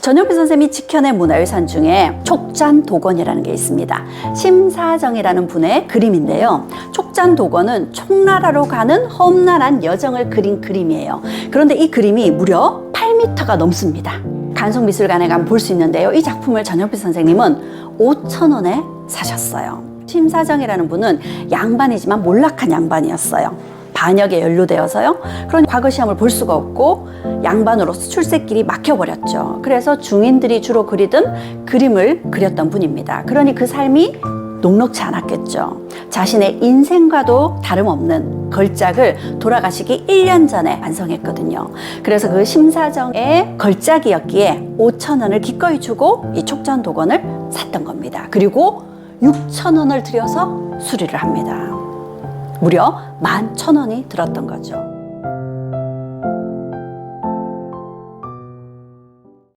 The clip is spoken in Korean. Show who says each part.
Speaker 1: 전영필 선생님이 지켜낸 문화유산 중에 촉잔 도건이라는 게 있습니다. 심사정이라는 분의 그림인데요. 촉잔 도건은 총나라로 가는 험난한 여정을 그린 그림이에요. 그런데 이 그림이 무려 8m가 넘습니다. 간송미술관에 가면 볼 수 있는데요. 이 작품을 전영필 선생님은 5천 원에 사셨어요. 심사정이라는 분은 양반이지만 몰락한 양반이었어요. 반역에 연루되어서요. 그런 과거 시험을 볼 수가 없고 양반으로서 출세길이 막혀버렸죠. 그래서 중인들이 주로 그리던 그림을 그렸던 분입니다. 그러니 그 삶이 녹록지 않았겠죠. 자신의 인생과도 다름없는 걸작을 돌아가시기 1년 전에 완성했거든요. 그래서 그 심사정의 걸작이었기에 5천 원을 기꺼이 주고 이 촉전 도건을 샀던 겁니다. 그리고 6천 원을 들여서 수리를 합니다. 무려 11,000원이 들었던 거죠.